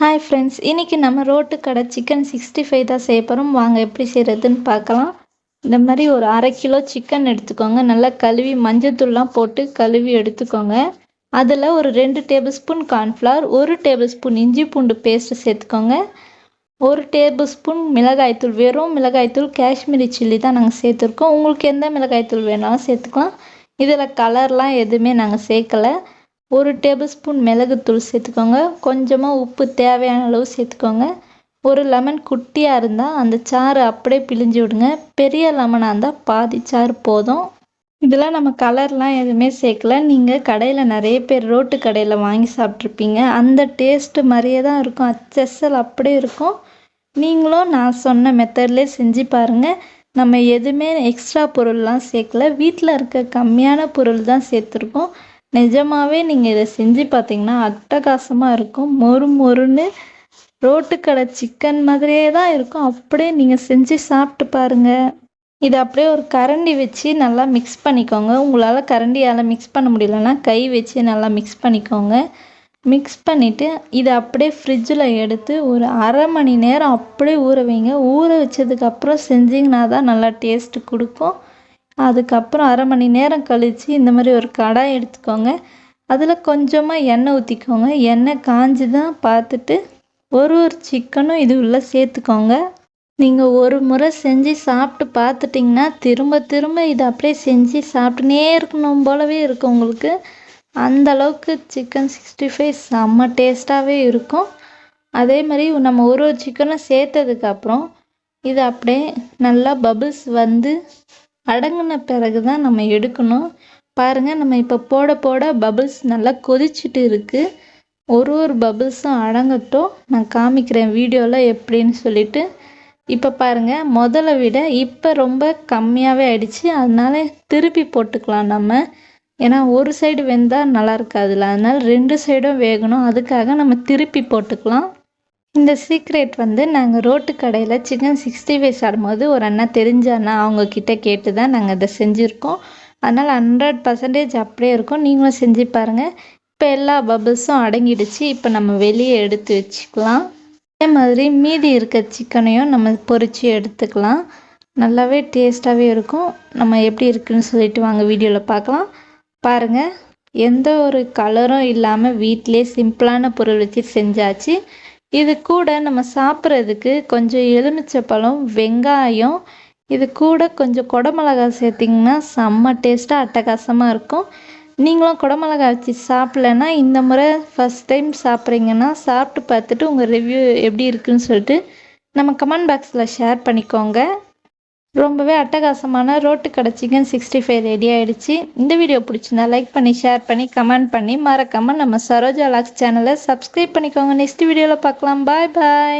Hi friends இன்றைக்கி நம்ம road கடை சிக்கன் சிக்ஸ்டி ஃபைவ் தான் செய்ய போகிறோம் வாங்க எப்படி செய்கிறதுன்னு பார்க்கலாம். இந்த மாதிரி ஒரு அரை கிலோ சிக்கன் எடுத்துக்கோங்க. நல்லா கழுவி மஞ்சத்தூள்லாம் போட்டு கழுவி எடுத்துக்கோங்க. அதில் ஒரு ரெண்டு டேபிள் ஸ்பூன் கார்ன்ஃப்ளவர் ஒரு டேபிள் ஸ்பூன் இஞ்சி பூண்டு பேஸ்ட்டு சேர்த்துக்கோங்க. ஒரு டேபிள் ஸ்பூன் மிளகாய்த்தூள் வெறும் மிளகாய்த்தூள் காஷ்மீரி சில்லி தான் நாங்கள் சேர்த்துருக்கோம். உங்களுக்கு எந்த மிளகாய்த்தூள் வேணாலும் சேர்த்துக்கலாம். இதில் கலர்லாம் எதுவுமே நாங்கள் சேர்க்கலை. ஒரு டேபிள் ஸ்பூன் மிளகுத்தூள் சேர்த்துக்கோங்க. கொஞ்சமாக உப்பு தேவையான அளவு சேர்த்துக்கோங்க. ஒரு லெமன் குட்டியாக இருந்தால் அந்த சாறு அப்படியே பிழிஞ்சு விடுங்க. பெரிய லெமனாக இருந்தால் பாதி சாறு போதும். இதெல்லாம் நம்ம கலர்லாம் எதுவுமே சேர்க்கல. நீங்கள் கடையில் நிறைய பேர் ரோட்டு கடையில் வாங்கி சாப்பிட்ருப்பீங்க அந்த டேஸ்ட்டு மாதிரியே தான் இருக்கும். அச்சசல் அப்படியே இருக்கும். நீங்களும் நான் சொன்ன மெத்தட்லேயே செஞ்சு பாருங்கள் நம்ம எதுவுமே எக்ஸ்ட்ரா பொருள்லாம் சேர்க்கல. வீட்டில் இருக்க கம்மியான பொருள் தான் சேர்த்துருக்கோம். நிஜமாவே நீங்கள் இதை செஞ்சு பார்த்தீங்கன்னா அட்டகாசமாக இருக்கும். மொறு மொறுன்னு ரோட்டுக்கடை சிக்கன் மாதிரியே தான் இருக்கும். அப்படியே நீங்கள் செஞ்சு சாப்பிட்டு பாருங்கள் இதை அப்படியே ஒரு கரண்டி வச்சு நல்லா மிக்ஸ் பண்ணிக்கோங்க. உங்களால் கரண்டியால் மிக்ஸ் பண்ண முடியலன்னா கை வச்சு நல்லா மிக்ஸ் பண்ணிக்கோங்க. மிக்ஸ் பண்ணிவிட்டு இதை அப்படியே ஃப்ரிட்ஜில் எடுத்து ஒரு அரை மணி நேரம் அப்படியே ஊற வைங்க. ஊற வச்சதுக்கப்புறம் செஞ்சிங்கன்னா தான் நல்லா டேஸ்ட்டு கொடுக்கும். அதுக்கப்புறம் அரை மணி நேரம் கழித்து இந்த மாதிரி ஒரு கடாய் எடுத்துக்கோங்க. அதில் கொஞ்சமாக எண்ணெய் ஊற்றிக்கோங்க எண்ணெய் காஞ்சி தான் பார்த்துட்டு ஒரு ஒரு சிக்கனும் இது உள்ளே சேர்த்துக்கோங்க. நீங்கள் ஒரு முறை செஞ்சு சாப்பிட்டு பார்த்துட்டிங்கன்னா திரும்ப திரும்ப இதை அப்படியே செஞ்சு சாப்பிட்டுனே இருக்கணும் போலவே இருக்கும் உங்களுக்கு. அந்த அளவுக்கு சிக்கன் சிக்ஸ்டி ஃபைவ் செம்ம டேஸ்ட்டாகவே இருக்கும். அதே மாதிரி நம்ம ஒரு ஒரு சிக்கனும் சேர்த்ததுக்கப்புறம் இது அப்படியே நல்லா பபுள்ஸ் வந்து அடங்கின பிறகு தான் நம்ம எடுக்கணும். பாருங்கள் நம்ம இப்போ போட போட பபுள்ஸ் நல்லா கொதிச்சுட்டு இருக்குது ஒரு ஒரு பபுள்ஸும் அடங்கட்டும். நான் காமிக்கிறேன் வீடியோவில் எப்படின்னு சொல்லிட்டு. இப்போ பாருங்கள் முதல்ல விட இப்போ ரொம்ப கம்மியாகவே ஆயிடுச்சு. அதனால திருப்பி போட்டுக்கலாம் நம்ம. ஏன்னா ஒரு சைடு வெந்தால் நல்லா இருக்காதுல்ல. அதனால் ரெண்டு சைடும் வேகணும். அதுக்காக நம்ம திருப்பி போட்டுக்கலாம். இந்த சீக்ரெட் வந்து நாங்கள் ரோட்டு கடையில் சிக்கன் சிக்ஸ்டி ஃபைவ் ஆடும்போது ஒரு அண்ணா தெரிஞ்ச அண்ணா அவங்கக்கிட்ட கேட்டு தான் நாங்கள் இதை செஞ்சுருக்கோம். அதனால் ஹண்ட்ரட் பர்சன்டேஜ் அப்படியே இருக்கும். நீங்களும் செஞ்சு பாருங்கள் இப்போ எல்லா பபிள்ஸும் அடங்கிடுச்சு. இப்போ நம்ம வெளியே எடுத்து வச்சுக்கலாம். அதே மாதிரி மீதி இருக்க சிக்கனையும் நம்ம பொறிச்சு எடுத்துக்கலாம். நல்லாவே டேஸ்ட்டாகவே இருக்கும். நம்ம எப்படி இருக்குன்னு சொல்லிட்டு வாங்க வீடியோவில் பார்க்கலாம். பாருங்கள் எந்த ஒரு கலரும் இல்லாமல் வீட்டிலே சிம்பிளான பொருள் வச்சு செஞ்சாச்சு. இது கூட நம்ம சாப்பிட்றதுக்கு கொஞ்சம் எலுமிச்சைப்பழம் வெங்காயம் இது கூட கொஞ்சம் குடமிளகாய் சேர்த்திங்கன்னா செம்ம டேஸ்ட்டாக அட்டகாசமாக இருக்கும். நீங்களும் குடமிளகாய் வச்சு சாப்பிட்லன்னா இந்த முறை ஃபஸ்ட் டைம் சாப்பிட்றீங்கன்னா சாப்பிட்டு பார்த்துட்டு உங்கள் ரிவ்யூ எப்படி இருக்குன்னு சொல்லிட்டு நம்ம கமெண்ட் பாக்ஸில் ஷேர் பண்ணிக்கோங்க. ரொம்பவே அட்டகாசமான ரோட்டு கடை சிக்கன் சிக்ஸ்டி ஃபைவ் ரெடி ஆகிடுச்சு இந்த வீடியோ பிடிச்சிருந்தா லைக் பண்ணி ஷேர் பண்ணி கமெண்ட் பண்ணி மறக்காமல் நம்ம சரோஜா லாக்ஸ் சேனலை சப்ஸ்கிரைப் பண்ணிக்கோங்க. நெக்ஸ்ட் வீடியோவில் பார்க்கலாம். பாய் பாய்